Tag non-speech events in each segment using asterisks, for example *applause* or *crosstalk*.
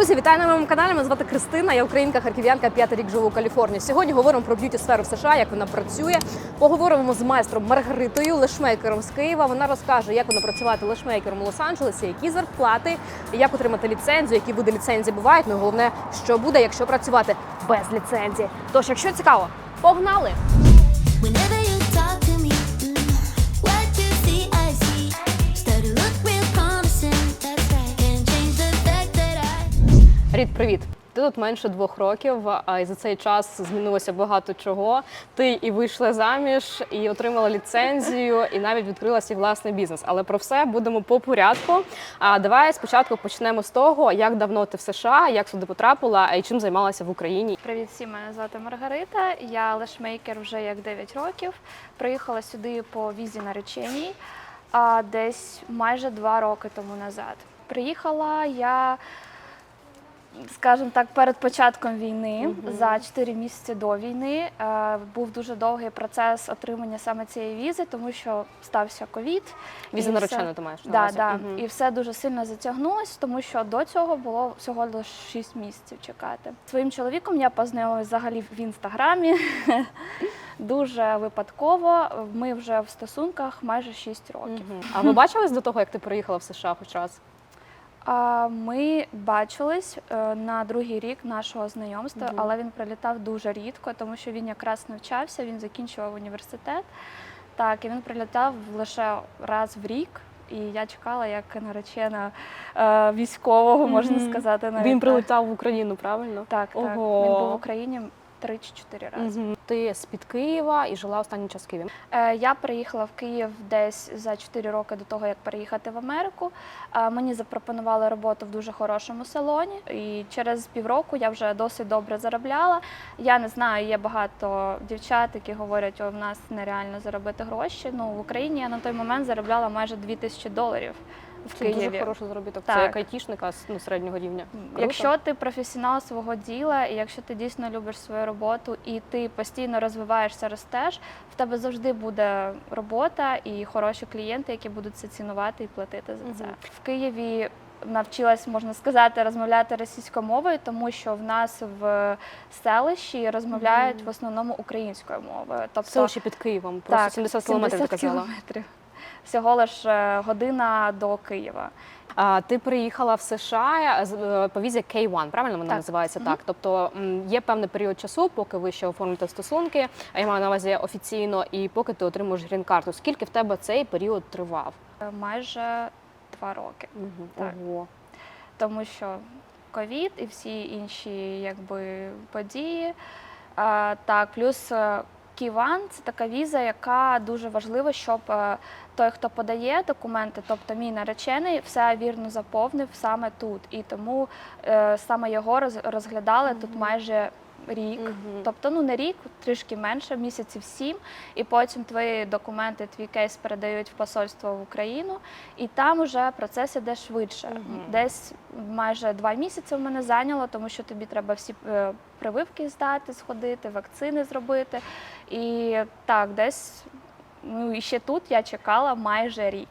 Друзі, вітаю на моєму каналі. Мене звати Кристина. Я українка, харків'янка, п'ятий рік живу у Каліфорнії. Сьогодні говоримо про б'юті сферу в США, як вона працює. Поговоримо з майстром Маргаритою, лешмейкером з Києва. Вона розкаже, як вона працювати лешмейкером у Лос-Анджелесі, які зарплати, як отримати ліцензію, які види ліцензії бувають. Ну головне, що буде, якщо працювати без ліцензії. Тож, якщо цікаво, погнали! I. Рід, привіт! Ти тут менше двох років, а і за цей час змінилося багато чого. Ти і вийшла заміж, і отримала ліцензію, і навіть відкрила свій власний бізнес. Але про все будемо по порядку. А давай спочатку почнемо з того, як давно ти в США, як сюди потрапила, і чим займалася в Україні. Привіт всім, мене звати Маргарита. Я лешмейкер вже як 9 років. Приїхала сюди по візі нареченій а десь майже 2 роки тому назад. Приїхала я, скажімо так, перед початком війни за 4 місяці до війни. Е, Був дуже довгий процес отримання саме цієї візи, тому що стався ковід. Віза і наречена, ти маєш на Да, увазі? да. Мгм. І все дуже сильно затягнулось, тому що до цього було всього лише 6 місяців чекати. Своїм чоловіком я познайомилася взагалі в інстаграмі. *laughs* Дуже випадково. Ми вже в стосунках майже 6 років. Мгм. А ви бачились до того, як ти приїхала в США хоч раз? Ми бачились е, на другий рік нашого знайомства, Мгм. але він прилітав дуже рідко, тому що він якраз навчався, він закінчував університет. Так, і він прилітав лише раз в рік. І я чекала як наречена е, військового, можна сказати. Навіть Він так. прилетав в Україну, правильно? Так, так. Ого. Він був в Україні три чи чотири рази. Мгм. Ти з-під Києва і жила останній час в Києві. Е, Я приїхала в Київ десь за 4 роки до того, як переїхати в Америку. Е, Мені запропонували роботу в дуже хорошому салоні, і через півроку я вже досить добре заробляла. Я не знаю, є багато дівчат, які говорять, о, в нас нереально заробити гроші. Ну в Україні я на той момент заробляла майже 2000 доларів в Це Києві. дуже хороший заробіток. Це як айтішника з ну, середнього рівня. Круто. Якщо ти професіонал свого діла, і якщо ти дійсно любиш свою роботу, і ти постійно розвиваєшся, ростеш, в тебе завжди буде робота і хороші клієнти, які будуть це цінувати і платити за це. Мгм. В Києві навчилась, можна сказати, розмовляти російською мовою, тому що в нас в селищі розмовляють Мгм. в основному українською мовою. Тобто Селище під Києвом, просто так, 70 кілометрів 70 кілометрів. Всього лише година до Києва. А, ти приїхала в США по візі K1, правильно вона Так. називається Мгм. так. Тобто є певний період часу, поки ви ще оформите стосунки, а я маю на увазі офіційно, і поки ти отримуєш грін-карту. Скільки в тебе цей період тривав? Е, Майже два роки. Так. Ого. тому що ковід і всі інші якби, події. А, так, плюс е, Ківан це така віза, яка дуже важлива, щоб е, той, хто подає документи, тобто мій наречений, все вірно заповнив саме тут. І тому е, саме його роз- розглядали тут майже рік. Мгм. Тобто, ну не рік, трішки менше, місяців сім, і потім твої документи, твій кейс передають в посольство в Україну, і там уже процес іде швидше. Мгм. Десь майже два місяці в мене зайняло, тому що тобі треба всі е, прививки здати, сходити, вакцини зробити. І так, десь ну і ще тут я чекала майже рік.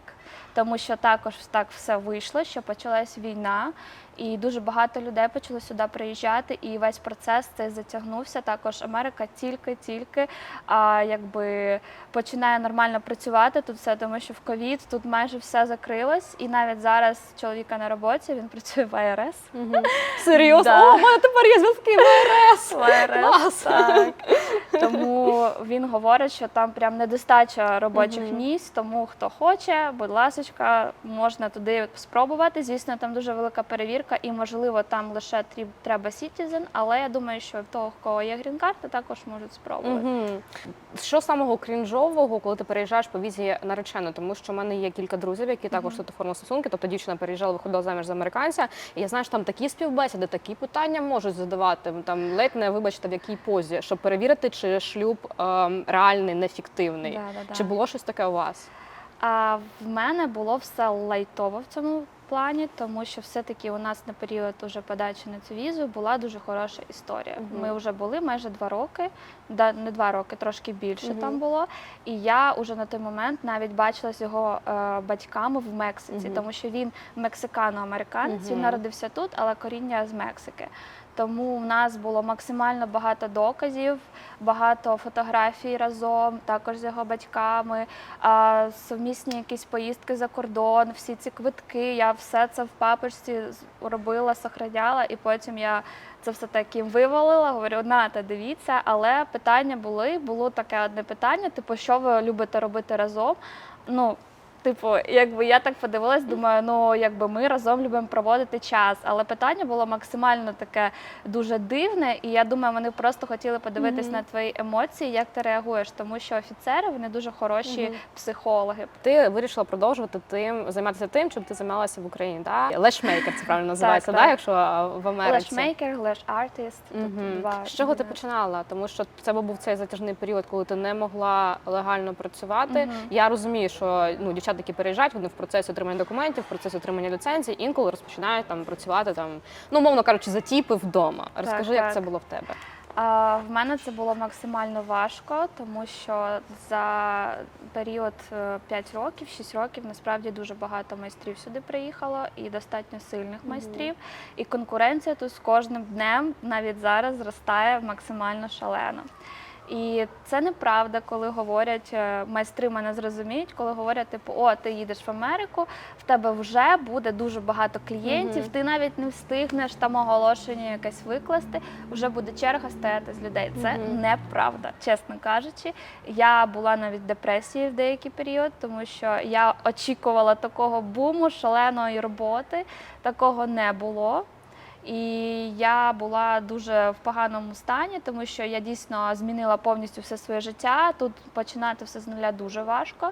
Тому що також так все вийшло, що почалась війна, і дуже багато людей почало сюди приїжджати, і весь процес цей затягнувся. Також Америка тільки-тільки а, якби починає нормально працювати тут все, тому що в ковід тут майже все закрилось, і навіть зараз чоловіка на роботі він *laughs* працює в АРС. Мгм. *laughs* Серйозно? Да. О, у мене тепер є зв'язки в РС. *laughs* В АРС, так. Тому він говорить, що там прям недостача робочих Мгм. місць, тому хто хоче, будь ласка, можна туди спробувати. Звісно, там дуже велика перевірка, і можливо там лише треба Citizen, але я думаю, що в того, в кого є грін-карта, також можуть спробувати. Мгм. Що самого крінжового, коли ти переїжджаєш по візі наречено? Тому що в мене є кілька друзів, які також тут оформили стосунки. Тобто дівчина переїжджала, виходила заміж за американця. І я знаю, що там такі співбесіди, такі питання можуть задавати. Там ледь не вибачте, в якій позі, щоб перевірити, чи шлюб ем, реальний, нефіктивний. Да-да-да. Чи було щось таке у вас? А в мене було все лайтово в цьому плані, тому що все-таки у нас на період уже подачі на цю візу була дуже хороша історія. Мгм. Ми вже були майже два роки, да, не два роки, трошки більше Мгм. там було. І я уже на той момент навіть бачила з його е, батьками в Мексиці, Мгм. тому що він мексикано-американець, Мгм. він народився тут, але коріння з Мексики. Тому в нас було максимально багато доказів, багато фотографій разом, також з його батьками, совмісні якісь поїздки за кордон, всі ці квитки. Я все це в папочці робила, сохраняла, і потім я це все таки вивалила. Говорю, нате, дивіться. Але питання були. Було таке одне питання: типу, що ви любите робити разом? Ну, Типу, якби я так подивилась, думаю, ну якби ми разом любимо проводити час. Але питання було максимально таке дуже дивне, і я думаю, вони просто хотіли подивитись Мгм. на твої емоції, як ти реагуєш, тому що офіцери вони дуже хороші Мгм. психологи. Ти вирішила продовжувати тим, займатися тим, чим ти займалася в Україні. Да? Лешмейкер це правильно *laughs* називається, так. да? якщо в Америці. Лешмейкер, леш-артист. Тобто З чого ти починала? Тому що це був цей затяжний період, коли ти не могла легально працювати. Я розумію, що ну дівчата, які переїжджають, вони в процесі отримання документів, в процесі отримання ліцензій, інколи розпочинають там працювати там, ну мовно кажучи, за тіпи вдома. Розкажи, як так. це було в тебе? А, в мене це було максимально важко, тому що за період 5 років, 6 років, насправді дуже багато майстрів сюди приїхало і достатньо сильних майстрів. І конкуренція тут з кожним днем, навіть зараз, зростає максимально шалено. І це неправда, коли говорять, е, майстри мене зрозуміють, коли говорять, типу, о, ти їдеш в Америку, в тебе вже буде дуже багато клієнтів, ти навіть не встигнеш там оголошення якесь викласти, вже буде черга стояти з людей. Це неправда, чесно кажучи. Я була навіть в депресії в деякий період, тому що я очікувала такого буму, шаленої роботи, такого не було. І я була дуже в поганому стані, тому що я дійсно змінила повністю все своє життя. Тут починати все з нуля дуже важко.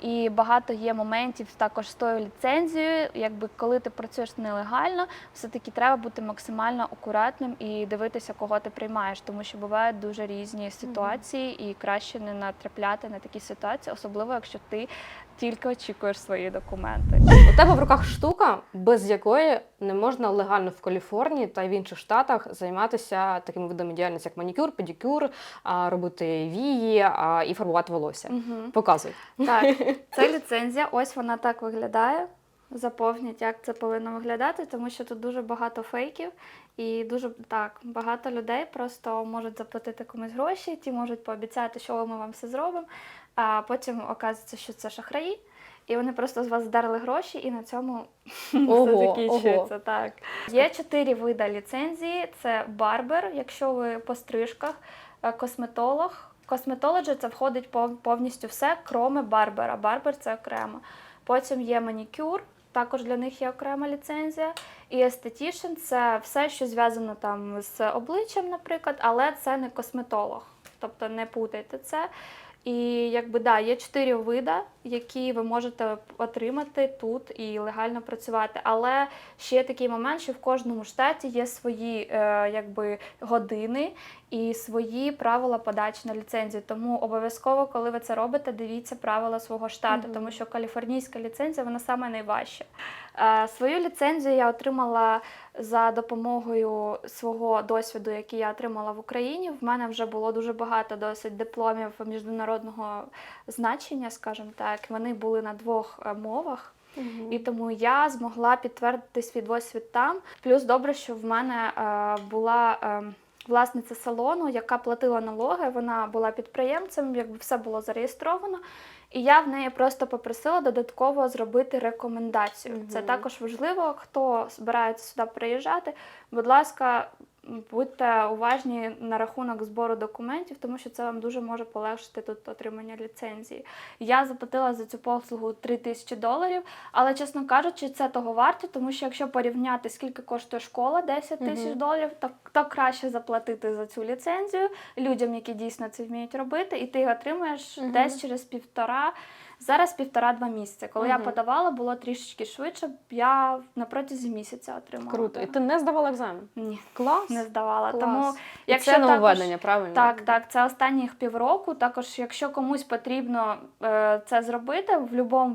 І багато є моментів також з тою ліцензією. Якби коли ти працюєш нелегально, все-таки треба бути максимально акуратним і дивитися, кого ти приймаєш, тому що бувають дуже різні ситуації, і краще не натрапляти на такі ситуації, особливо якщо ти тільки очікуєш свої документи. У тебе в руках штука, без якої не можна легально в Каліфорнії та й в інших штатах займатися такими видами діяльності, як манікюр, педикюр, робити вії і фарбувати волосся. Мгм. Показуй. Так, *laughs* це ліцензія. Ось вона так виглядає. Заповніть, як це повинно виглядати, тому що тут дуже багато фейків, і дуже так багато людей просто можуть заплатити комусь гроші, ті можуть пообіцяти, що ми вам все зробимо. А потім оказується, що це шахраї, і вони просто з вас здерли гроші, і на цьому *laughs* Ого, все закінчується. ого. Так є чотири види ліцензії: це барбер, якщо ви по стрижках, е, косметолог. Косметологи це входить повністю все, кроме барбера. Барбер це окремо. Потім є манікюр, також для них є окрема ліцензія. І естетішн це все, що зв'язано там з обличчям, наприклад, але це не косметолог. Тобто не путайте це. І якби да, є чотири вида, які ви можете отримати тут і легально працювати. Але ще є такий момент, що в кожному штаті є свої е, якби години і свої правила подачі на ліцензію. Тому обов'язково, коли ви це робите, дивіться правила свого штату, Мгм. тому що каліфорнійська ліцензія вона саме найважча. Е, свою ліцензію я отримала за допомогою свого досвіду, який я отримала в Україні. В мене вже було дуже багато досить дипломів міжнародного значення, скажімо так. Вони були на двох е, мовах. І тому я змогла підтвердити свій досвід там. Плюс добре, що в мене е, була е, власниця салону, яка платила налоги. Вона була підприємцем, якби все було зареєстровано. І я в неї просто попросила додатково зробити рекомендацію. Це також важливо. Хто збирається сюди приїжджати, будь ласка, будьте уважні на рахунок збору документів, тому що це вам дуже може полегшити тут отримання ліцензії. Я заплатила за цю послугу 3 тисячі доларів, але чесно кажучи, це того варто, тому що якщо порівняти, скільки коштує школа 10 тисяч Мгм. доларів, то, то краще заплатити за цю ліцензію людям, які дійсно це вміють робити, і ти отримаєш Мгм. десь через півтора. Зараз півтора-два місяці. Коли я подавала, було трішечки швидше. Я на протязі місяця отримала. Круто. І ти не здавала екзамен? Ні, Клас. не здавала. Клас. Тому І якщо це нововведення, правильно? Так, так, це останніх півроку. Також, якщо комусь потрібно е, це зробити в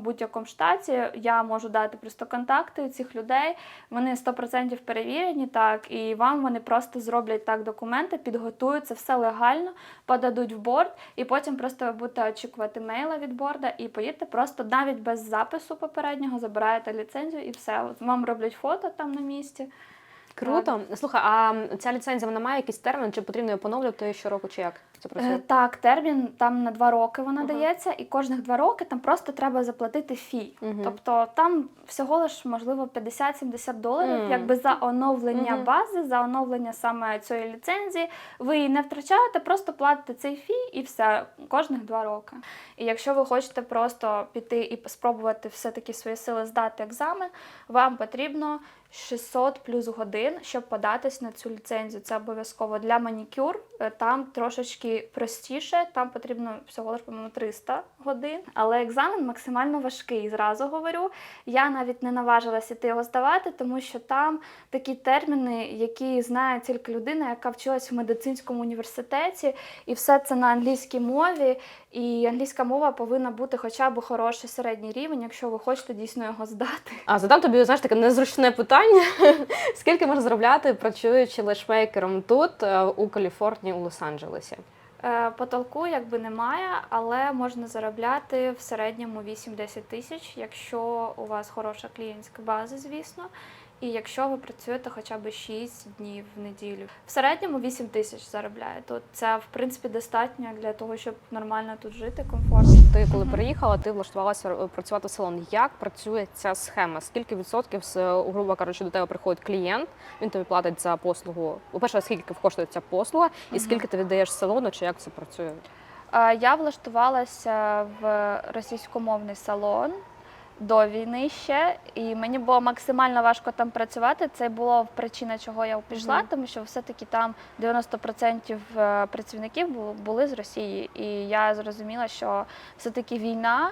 будь-якому будь-якому штаті, я можу дати просто контакти цих людей. Вони 100% перевірені, так, і вам вони просто зроблять так документи, підготують це все легально, подадуть в борт, і потім просто ви будете очікувати мейла від борда і поїдете просто навіть без запису попереднього, забираєте ліцензію і все. От Вам роблять фото там на місці. Круто. Слухай, а ця ліцензія вона має якийсь термін, чи потрібно її поновлювати щороку, чи як працює? Е, Так, термін там на два роки вона Ага. дається, і кожних два роки там просто треба заплатити фі. Мгм. Тобто там всього лиш можливо 50-70 доларів, Мгм. якби за оновлення Мгм. бази, за оновлення саме цієї ліцензії. Ви її не втрачаєте, просто платите цей фі і все кожних два роки. І якщо ви хочете просто піти і спробувати все-таки свої сили здати екзамен, вам потрібно 600 плюс годин, щоб податись на цю ліцензію. Це обов'язково для манікюр. е, Там трошечки простіше, там потрібно всього лише, по-моєму, 300 годин. Але екзамен максимально важкий. Зразу говорю. Я навіть не наважилася йти його здавати, тому що там такі терміни, які знає тільки людина, яка вчилась в медицинському університеті, і все це на англійській мові. І англійська мова повинна бути хоча б хороший середній рівень, якщо ви хочете дійсно його здати. А задам тобі знаєш таке незручне питання. *laughs* Скільки можна заробляти, працюючи лешмейкером тут, е, у Каліфорнії, у Лос-Анджелесі? Е, Потолку якби немає, але можна заробляти в середньому 8-10 тисяч, якщо у вас хороша клієнтська база, звісно. І якщо ви працюєте хоча б 6 днів в неділю. В середньому 8 тисяч заробляє. Це в принципі достатньо для того, щоб нормально тут жити, комфортно. Ти коли приїхала, ти влаштувалася е, працювати в салон. Як працює ця схема? Скільки відсотків з е, грубо кажучи, до тебе приходить клієнт? Він тобі платить за послугу. По-перше, скільки коштує ця послуга, і скільки ти віддаєш салону, чи як це працює? Е, Я влаштувалася в російськомовний салон до війни ще, і мені було максимально важко там працювати. Це було причина, чого я пішла, Мгм. тому що все-таки там 90% е, працівників були з Росії. І я зрозуміла, що все-таки війна.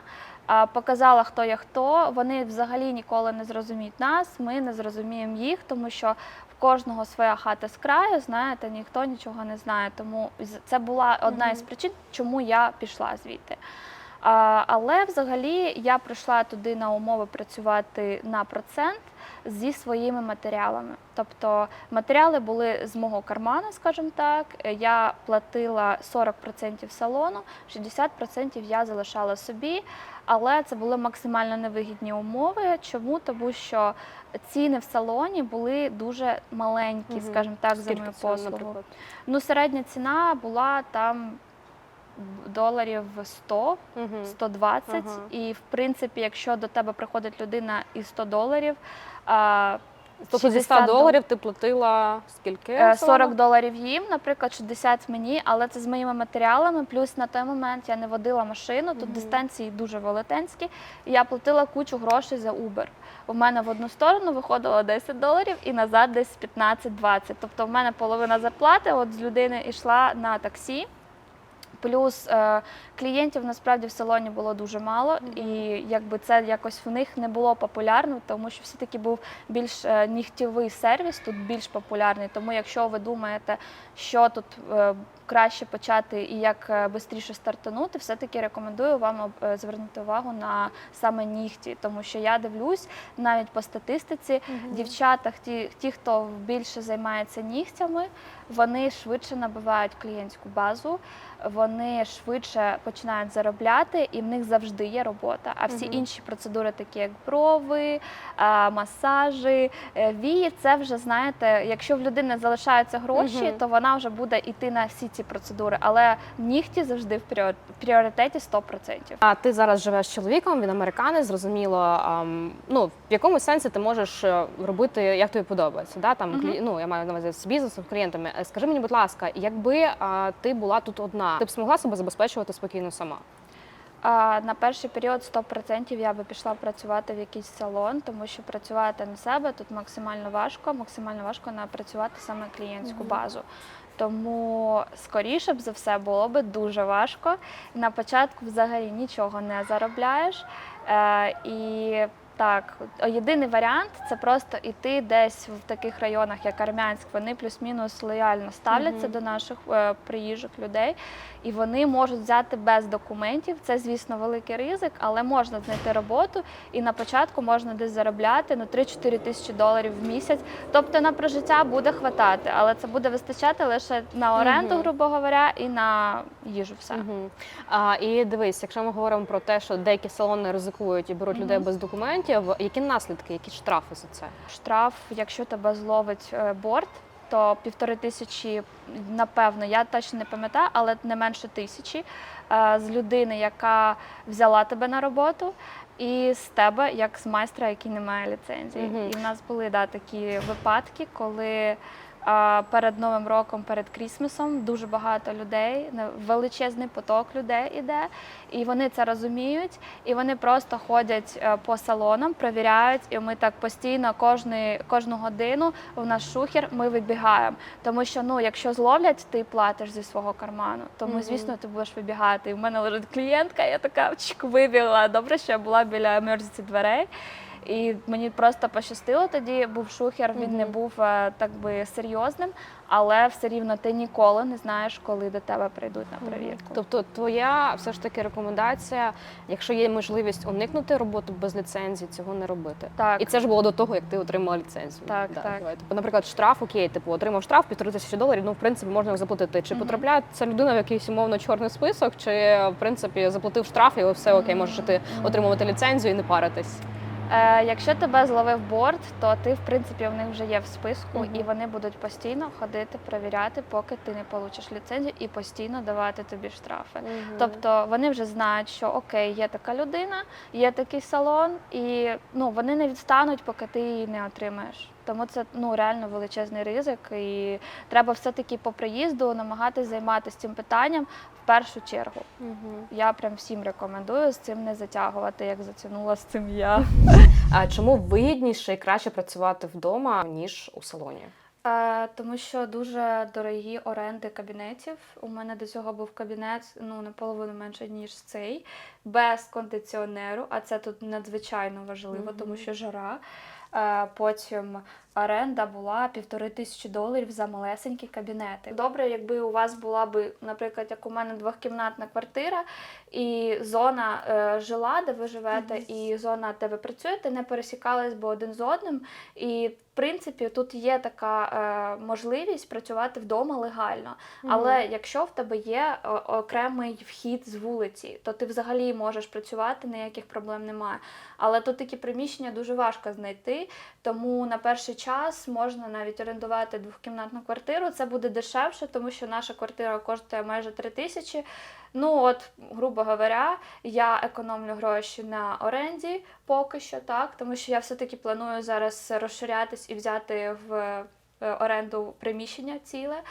Показала, хто є хто. Вони взагалі ніколи не зрозуміють нас, ми не зрозуміємо їх, тому що в кожного своя хата з краю, знаєте, ніхто нічого не знає. Тому це була одна із причин, чому я пішла звідти. Але взагалі я прийшла туди на умови працювати на процент зі своїми матеріалами. Тобто матеріали були з мого кармана, скажімо так. Я платила 40% салону, 60% я залишала собі. Але це були максимально невигідні умови. Чому? Тому що ціни в салоні були дуже маленькі, скажімо так, за мою послугу. Ну, середня ціна була там доларів 100, Мгм. 120. Ага. І в принципі, якщо до тебе приходить людина із 100 доларів, а, Тобто зі 100 доларів ти платила скільки? е, 40 доларів їм, наприклад, 60 мені, але це з моїми матеріалами. Плюс на той момент я не водила машину, тут Мгм. дистанції дуже велетенські. І я платила кучу грошей за Uber. У мене в одну сторону виходило 10 доларів і назад десь 15-20. Тобто в мене половина зарплати от з людини йшла на таксі. Плюс е, клієнтів насправді в салоні було дуже мало, і якби це якось в них не було популярно, тому що все-таки був більш е, нігтєвий сервіс, тут більш популярний. Тому якщо ви думаєте, що тут е, краще почати і як швидше стартанути, все-таки рекомендую вам е, звернути увагу на саме нігті, тому що я дивлюсь навіть по статистиці, Мгм. дівчата, ті, ті, хто більше займається нігтями, вони швидше набивають клієнтську базу, вони швидше починають заробляти, і в них завжди є робота. А всі Мгм. інші процедури, такі як брови, масажі, е, вії, це вже знаєте, якщо в людини залишаються гроші, Мгм. то вона вже буде йти на всі ці процедури. Але нігті завжди в пріор- пріоритеті 100%. А ти зараз живеш з чоловіком, він американець, зрозуміло. ам, ну, в якому сенсі ти можеш е, робити, як тобі подобається. Да? Там, клі... ну, я маю на увазі з бізнесом, з клієнтами. Е, Скажи мені, будь ласка, якби а, ти була тут одна, ти б змогла себе забезпечувати спокійно сама? А на перший період 100% я би пішла працювати в якийсь салон, тому що працювати на себе тут максимально важко, максимально важко напрацювати саме клієнтську базу. Тому скоріше б за все було би дуже важко. На початку взагалі нічого не заробляєш. Е, і так, єдиний варіант це просто іти десь в таких районах, як Армянськ. Вони плюс-мінус лояльно ставляться Мгм. до наших е, приїжджих людей, і вони можуть взяти без документів. Це, звісно, великий ризик, але можна знайти роботу, і на початку можна десь заробляти ну 3-4 тисячі доларів в місяць. Тобто на прожиття буде хватати, але це буде вистачати лише на оренду, Мгм. грубо говоря, і на їжу. Все. Угу. А, і дивись, якщо ми говоримо про те, що деякі салони ризикують і беруть людей без документів, які наслідки, які штрафи за це? штраф, якщо тебе зловить е, борт, то півтори тисячі, напевно, я точно не пам'ятаю, але не менше тисячі е, з людини, яка взяла тебе на роботу, і з тебе, як з майстра, який не має ліцензії. Мгм. І в нас були да, такі випадки, коли. Перед Новим роком, перед Крісмасом дуже багато людей, величезний поток людей іде, і вони це розуміють, і вони просто ходять е, по салонам, перевіряють, і ми так постійно кожну, кожну годину в наш шухер ми вибігаємо. Тому що ну, якщо зловлять, ти платиш зі свого карману. Тому, Мгм. звісно, ти будеш вибігати. І в мене лежить клієнтка, я така вибігла. Добре, що я була біля emergency дверей. І мені просто пощастило тоді. Був шухер, він не був е, так би серйозним, але все рівно ти ніколи не знаєш, коли до тебе прийдуть на перевірку. Тобто, твоя все ж таки рекомендація, якщо є можливість уникнути роботу без ліцензії, цього не робити. Так. І це ж було до того, як ти отримала ліцензію. Так, да, так. давай. Тобто, наприклад, штраф, окей, типу, отримав штраф півтори тисячі доларів. Ну, в принципі, можна заплатити. Чи потрапляє ця людина в якийсь умовно чорний список, чи в принципі заплатив штраф, і все окей, можеш ти отримувати ліцензію і не паритись. Е, якщо тебе зловив борт, то ти в принципі в них вже є в списку, угу. і вони будуть постійно ходити, перевіряти, поки ти не получиш ліцензію, і постійно давати тобі штрафи. Тобто вони вже знають, що окей, є така людина, є такий салон, і ну вони не відстануть, поки ти її не отримаєш. Тому це ну реально величезний ризик, і треба все-таки по приїзду намагатись займатися цим питанням в першу чергу. Мгм. Я прям всім рекомендую з цим не затягувати, як затягнула з цим я. А чому вигідніше і краще працювати вдома ніж у салоні? Е, тому що дуже дорогі оренди кабінетів. У мене до цього був кабінет ну наполовину менше ніж цей, без кондиціонеру. А це тут надзвичайно важливо, Мгм. тому що жара. Е, потім оренда була півтори тисячі доларів за малесенькі кабінети. Добре, якби у вас була би, наприклад, як у мене двохкімнатна квартира, і зона е, жила, де ви живете, і зона, де ви працюєте, не пересікались би один з одним. І в принципі тут є така е, можливість працювати вдома легально. Але якщо в тебе є окремий вхід з вулиці, то ти взагалі можеш працювати, ніяких проблем немає. Але тут такі приміщення дуже важко знайти, тому на перший час можна навіть орендувати двохкімнатну квартиру. Це буде дешевше, тому що наша квартира коштує майже 3 тисячі. Ну от, грубо говоря, я економлю гроші на оренді поки що так, тому що я все-таки планую зараз розширятись і взяти в е, оренду приміщення ціле.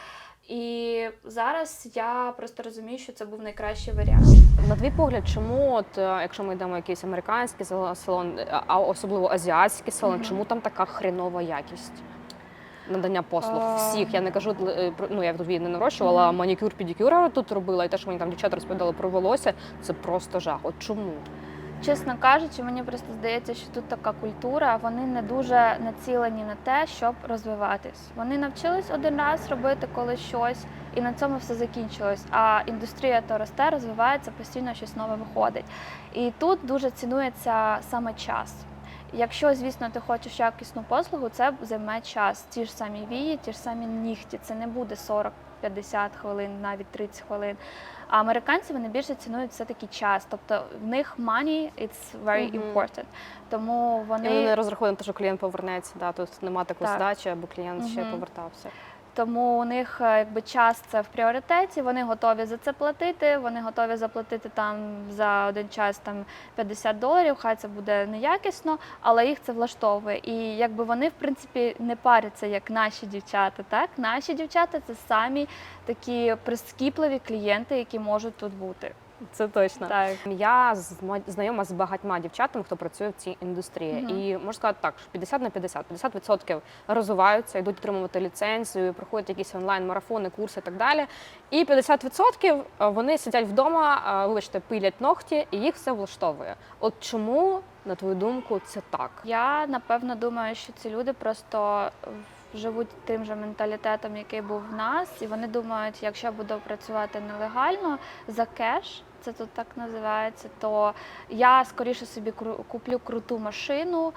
І зараз я просто розумію, що це був найкращий варіант. На твій погляд, чому, от, е, якщо ми йдемо в якийсь американський салон, е, а особливо азіатський салон, Мгм. чому там така хренова якість? Надання послуг всіх. Я не кажу, е, ну я тут не нарощувала, Мгм. манікюр, педикюр тут робила, і те, що мені там дівчата розповідали про волосся, це просто жах. От чому? Чесно кажучи, мені просто здається, що тут така культура, вони не дуже націлені на те, щоб розвиватись. Вони навчились один раз робити колись щось, і на цьому все закінчилось. А індустрія то росте, розвивається, постійно щось нове виходить. І тут дуже цінується саме час. Якщо, звісно, ти хочеш якісну послугу, це займе час. Ті ж самі вії, ті ж самі нігті. Це не буде 40-50 хвилин, навіть 30 хвилин. А американці вони більше цінують все-таки час. Тобто в них money it's very Мгм. important. Тому І вони вони розраховують на те, що клієнт повернеться, да, тут немає такої Так. здачі, або клієнт ще Мгм. повертався. Тому у них е, якби час це в пріоритеті. Вони готові за це платити. Вони готові заплатити там за один час там 50 доларів. Хай це буде неякісно, але їх це влаштовує. І якби вони в принципі не паряться, як наші дівчата. Так, наші дівчата це самі такі прискіпливі клієнти, які можуть тут бути. *laughs* Це точно. Так. Я знайома з багатьма дівчатами, хто працює в цій індустрії. Мгм. І можу сказати так, що 50 на 50. 50% розвиваються, йдуть отримувати ліцензію, проходять якісь онлайн-марафони, курси і так далі. І 50% вони сидять вдома, а, вибачте, пилять ногті, і їх все влаштовує. От чому, на твою думку, це так? Я напевно думаю, що ці люди просто живуть тим же менталітетом, який був в нас, і вони думають, якщо я буду працювати нелегально за кеш. Це тут так називається, то я скоріше собі куплю круту машину,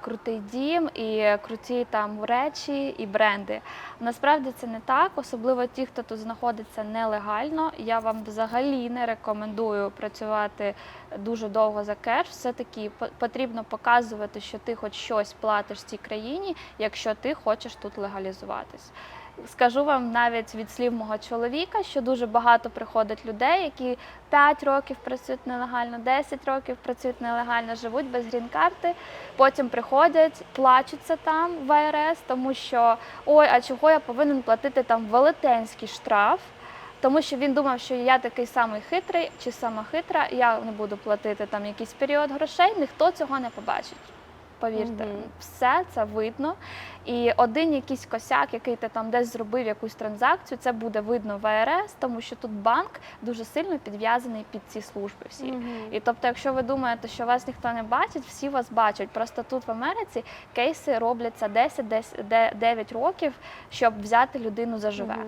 крутий дім і круті там речі і бренди. Насправді це не так, особливо ті, хто тут знаходиться нелегально. Я вам взагалі не рекомендую працювати дуже довго за кеш. Все-таки по- потрібно показувати, що ти хоч щось платиш цій країні, якщо ти хочеш тут легалізуватись. Скажу вам навіть від слів мого чоловіка, що дуже багато приходить людей, які 5 років працюють нелегально, 10 років працюють нелегально, живуть без грін-карти, потім приходять, плачуться там в АРС, тому що ой, а чого я повинен платити там велетенський штраф? Тому що він думав, що я такий самий хитрий чи сама хитра, я не буду платити там якийсь період грошей, ніхто цього не побачить. Повірте, Мгм. все це видно. І один якийсь косяк, який ти там десь зробив якусь транзакцію, це буде видно в АРС, тому що тут банк дуже сильно підв'язаний під ці служби всі. І тобто, якщо ви думаєте, що вас ніхто не бачить, всі вас бачать. Просто тут в Америці кейси робляться 10-9 років, щоб взяти людину заживе. Мгм.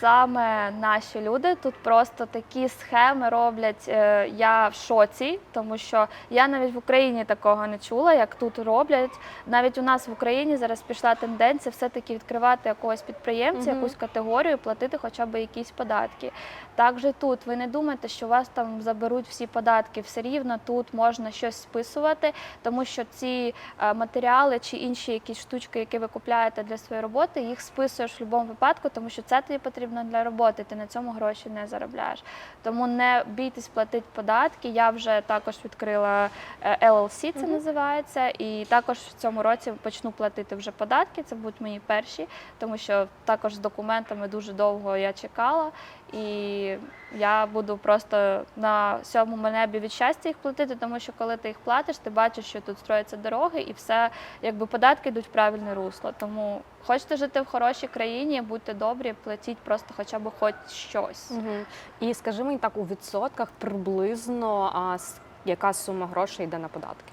Саме наші люди тут просто такі схеми роблять. е, Я в шоці, тому що я навіть в Україні такого не чула, як тут роблять. Навіть у нас в Україні зараз пішла тенденція все-таки відкривати якогось підприємця, Мгм. якусь категорію, платити хоча б якісь податки. Так же тут ви не думайте, що вас там заберуть всі податки. Все рівно тут можна щось списувати, тому що ці е, матеріали чи інші якісь штучки, які ви купляєте для своєї роботи, їх списуєш в будь-якому випадку, тому що це тобі потрібно для роботи. Ти на цьому гроші не заробляєш. Тому не бійтесь платити податки. Я вже також відкрила е, LLC, це називається, і також в цьому році почну платити вже податки. Це будуть мої перші, тому що також з документами дуже довго я чекала. І я буду просто на сьомому небі від щастя їх платити, тому що коли ти їх платиш, ти бачиш, що тут строяться дороги, і все, якби податки йдуть в правильне русло. Тому хочете жити в хорошій країні, будьте добрі, платіть просто хоча б хоч щось. Мгм. І скажи мені так, у відсотках приблизно а, яка сума грошей йде на податки?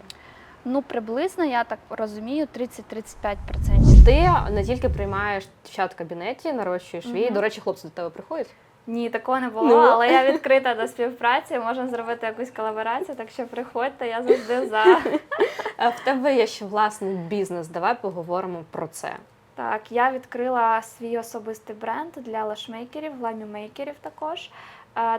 Ну, приблизно, я так розумію, 30-35%. Ти не тільки приймаєш дівчат в кабінеті, нарощуєш вії. До речі, хлопці до тебе приходять. Ні, такого не було, Ну. але я відкрита до співпраці, можемо зробити якусь колаборацію, так що приходьте, я завжди за. В тебе є ще власний бізнес. Давай поговоримо про це. Так, я відкрила свій особистий бренд для лашмейкерів, гламімейкерів також,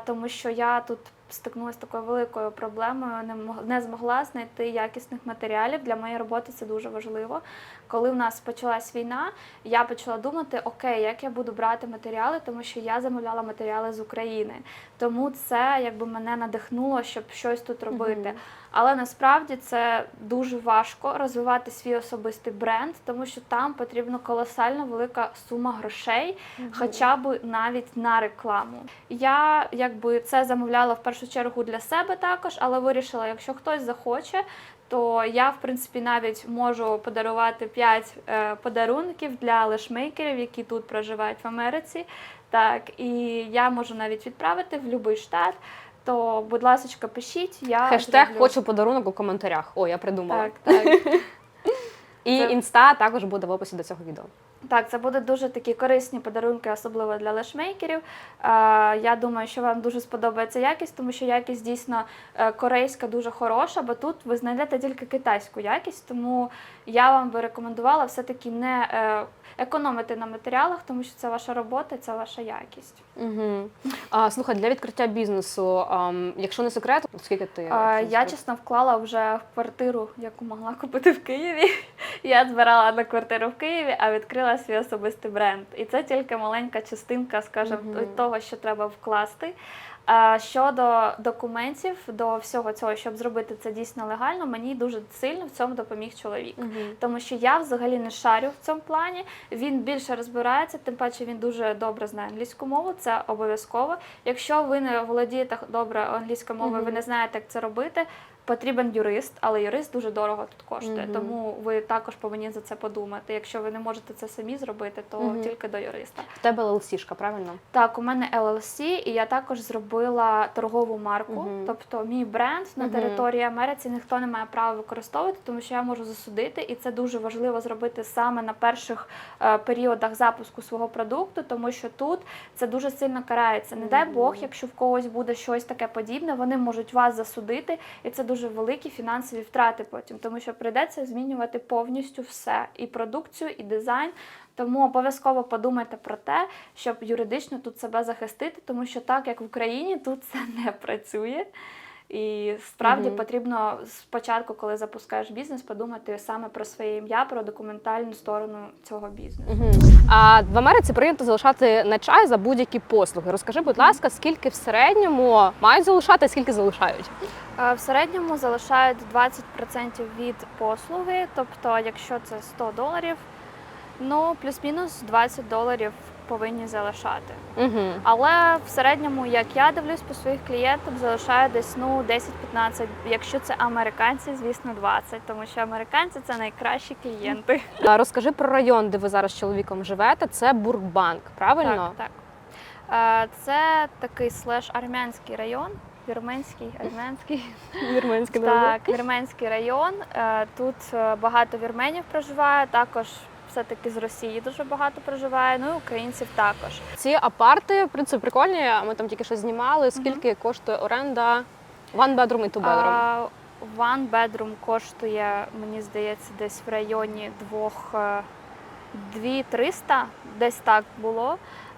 тому що я тут стикнулася з такою великою проблемою, не не змогла знайти якісних матеріалів. Для моєї роботи це дуже важливо. Коли в нас почалась війна, я почала думати, окей, як я буду брати матеріали, тому що я замовляла матеріали з України. Тому це якби мене надихнуло, щоб щось тут робити. Але насправді це дуже важко розвивати свій особистий бренд, тому що там потрібна колосально велика сума грошей, хоча б навіть на рекламу. Я якби це замовляла в першу чергу для себе також, але вирішила, якщо хтось захоче. То я, в принципі, навіть можу подарувати 5 е, подарунків для лешмейкерів, які тут проживають в Америці. Так, і я можу навіть відправити в будь-який штат. То, будь ласка, пишіть. Я Хештег зроблю. хочу подарунок у коментарях. О, я придумала. Так, так. *laughs* І інста також буде в описі до цього відео. Так, це будуть дуже такі корисні подарунки, особливо для лешмейкерів. Я думаю, що вам дуже сподобається якість, тому що якість дійсно е, корейська дуже хороша, бо тут ви знайдете тільки китайську якість. Тому я вам би рекомендувала все-таки не е, економити на матеріалах, тому що це ваша робота, це ваша якість. Угу. А, слухай, для відкриття бізнесу, ам, якщо не секрет, скільки ти? Щось Я чесно вклала вже в квартиру, яку могла купити в Києві. *laughs* Я збирала на квартиру в Києві, а відкрила свій особистий бренд. І це тільки маленька частинка, скажімо, від того, що треба вкласти. Щодо документів, до всього цього, щоб зробити це дійсно легально, мені дуже сильно в цьому допоміг чоловік. Тому що я взагалі не шарю в цьому плані. Він більше розбирається, тим паче він дуже добре знає англійську мову. Це обов'язково. Якщо ви не володієте добре англійською мовою, ви не знаєте, як це робити. Потрібен юрист, але юрист дуже дорого тут коштує. Мгм. Тому ви також повинні за це подумати. Якщо ви не можете це самі зробити, то Мгм. тільки до юриста. В тебе LLC-шка, правильно? Так, у мене LLC, і я також зробила торгову марку. Мгм. Тобто мій бренд на території Америці ніхто не має права використовувати, тому що я можу засудити, і це дуже важливо зробити саме на перших е, періодах запуску свого продукту, тому що тут це дуже сильно карається. Не дай Бог, якщо в когось буде щось таке подібне, вони можуть вас засудити, і це дуже великі фінансові втрати потім, тому що прийдеться змінювати повністю все і продукцію, і дизайн. Тому обов'язково подумайте про те, щоб юридично тут себе захистити, тому що так як в Україні тут це не працює. І справді Мгм. потрібно спочатку, коли запускаєш бізнес, подумати саме про своє ім'я, про документальну сторону цього бізнесу. Угу. А в Америці прийнято залишати на чай за будь-які послуги. Розкажи, будь ласка, скільки в середньому мають залишати, скільки залишають? Е, В середньому залишають 20% від послуги, тобто, якщо це 100 доларів, ну плюс-мінус 20 доларів повинні залишати. Угу. Але в середньому, як я дивлюсь по своїх клієнтам, залишаю десь ну 10-15. Якщо це американці, звісно, 20, тому що американці це найкращі клієнти. А Розкажи про район, де ви зараз з чоловіком живете. Це Бургбанк, правильно? Так, так. Е, Це такий слеш армянський район. Вірменський, армянський. Вірменський Так, вірменський район. Е, Тут е, багато вірменів проживає, також все-таки з Росії дуже багато проживає, ну і українців також. Ці апарти, в принципі, прикольні. Ми там тільки що знімали. Скільки коштує оренда? One bedroom і two bedroom? One bedroom коштує, мені здається, десь в районі двох е, 2-300, десь так було.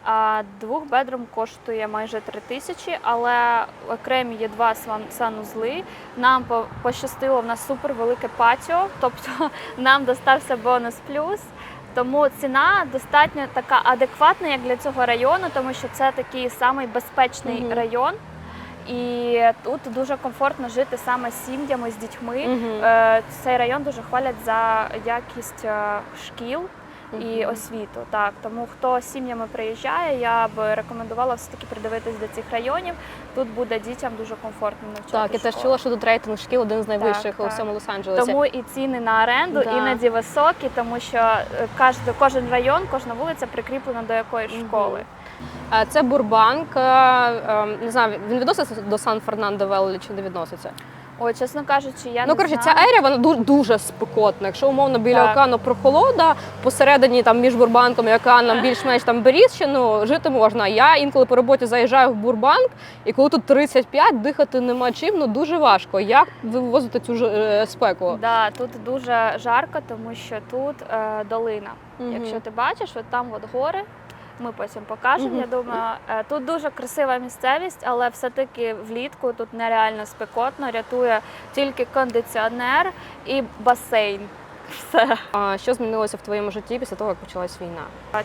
А двох бедрум коштує майже 3 тисячі, але окремі є два санузли. Нам пощастило, в нас супер велике патіо, тобто *laughs* нам достався бонус плюс. Тому ціна достатньо така адекватна, як для цього району, тому що це такий самий безпечний Мгм. район. І тут дуже комфортно жити саме з сім'ями, з дітьми. Мгм. Е, Цей район дуже хвалять за якість е, шкіл і освіту. Так, тому хто з сім'ями приїжджає, я б рекомендувала все таки придивитись до цих районів. Тут буде дітям дуже комфортно навчатися. Так, я теж чула, що тут рейтинг шкіл один з найвищих у всьому Лос-Анджелесі. Тому і ціни на оренду Да. іноді високі, тому що е, кожен, район, кожна вулиця прикріплена до якоїсь школи. Це Бурбанк. е, е, Не знаю, він відноситься до Сан Фернандо Веллі чи не відноситься? Ой, чесно кажучи, я ну, не коротше, ця ерія вона ду- дуже спекотна. Якщо умовно біля Так. океану прохолода, посередині там між Бурбанком і океаном більш-менш там беріз ну жити можна. Я інколи по роботі заїжджаю в Бурбанк, і коли тут 35, дихати нема чим, ну дуже важко. Як ви вивозите цю ж е, спеку? Да, тут дуже жарко, тому що тут е, долина. Мгм. Якщо ти бачиш, от там от гори. Ми потім покажемо. Мгм. Я думаю, Е, тут дуже красива місцевість, але все-таки влітку тут нереально спекотно. Рятує тільки кондиціонер і басейн. Все. А що змінилося в твоєму житті після того, як почалась війна?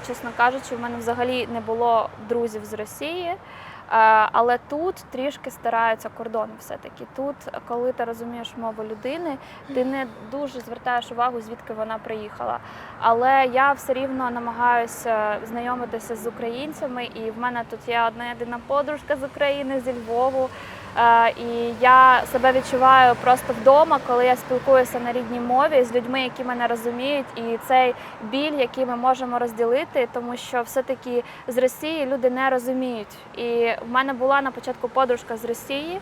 Чесно кажучи, в мене взагалі не було друзів з Росії. Е, Але тут трішки стираються кордони все-таки. Тут, коли ти розумієш мову людини, ти не дуже звертаєш увагу, звідки вона приїхала. Але я все рівно намагаюся знайомитися з українцями, і в мене тут є одна єдина подружка з України, зі Львову. Е, І я себе відчуваю просто вдома, коли я спілкуюся на рідній мові з людьми, які мене розуміють, і цей біль, який ми можемо розділити, тому що все-таки з Росії люди не розуміють. І в мене була на початку подружка з Росії,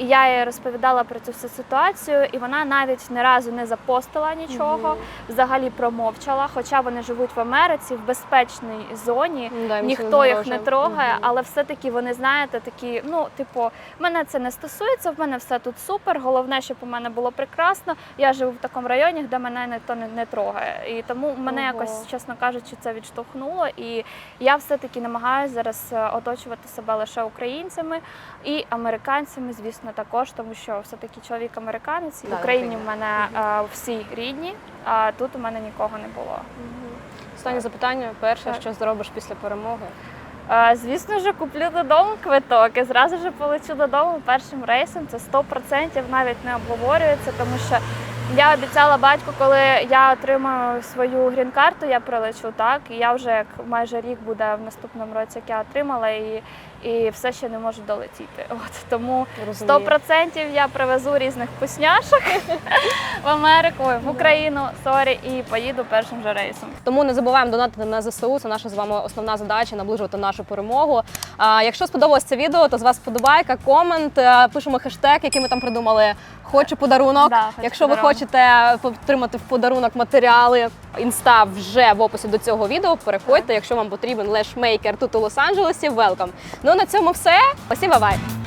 і я їй розповідала про цю всю ситуацію, і вона навіть ні разу не запостила нічого, взагалі промовчала. Хоча вони живуть в Америці в безпечній зоні. Їм це Ніхто їх не трогає, Мгм. але все-таки вони знаєте, такі, ну, типу, мене це не стосується, в мене все тут супер. Головне, щоб у мене було прекрасно. Я живу в такому районі, де мене ніхто не, не трогає. І тому мене Ого. якось, чесно кажучи, це відштовхнуло. І я все-таки намагаюся зараз е, оточувати себе лише українцями і американцями, звісно, також, тому що все-таки чоловік американець. В Україні в мене е, всі рідні, а тут у мене нікого не було. Останнє запитання. Перше, Так. що зробиш після перемоги? Звісно ж, куплю додому квиток і зразу ж полечу додому першим рейсом. Це 100% навіть не обговорюється, тому що я обіцяла батьку, коли я отримаю свою грін-карту, я прилечу так. І я вже як майже рік буде в наступному році, як я отримала, і, і все ще не можу долетіти. От тому Розумію. 100% я привезу різних вкусняшок в Америку, в Україну, сорі, і поїду першим же рейсом. Тому не забуваємо донатити на ЗСУ. Це наша з вами основна задача наближувати нашу перемогу. А якщо сподобалось це відео, то з вас вподобайка, комент, е, пишемо хештег, який ми там придумали. Хочу подарунок. Да, хочу якщо ви хочете отримати в подарунок матеріали, інста вже в описі до цього відео. Переходьте, якщо вам потрібен лешмейкер тут у Лос-Анджелесі. Велкам. Ну на цьому все. Спасибо, бай!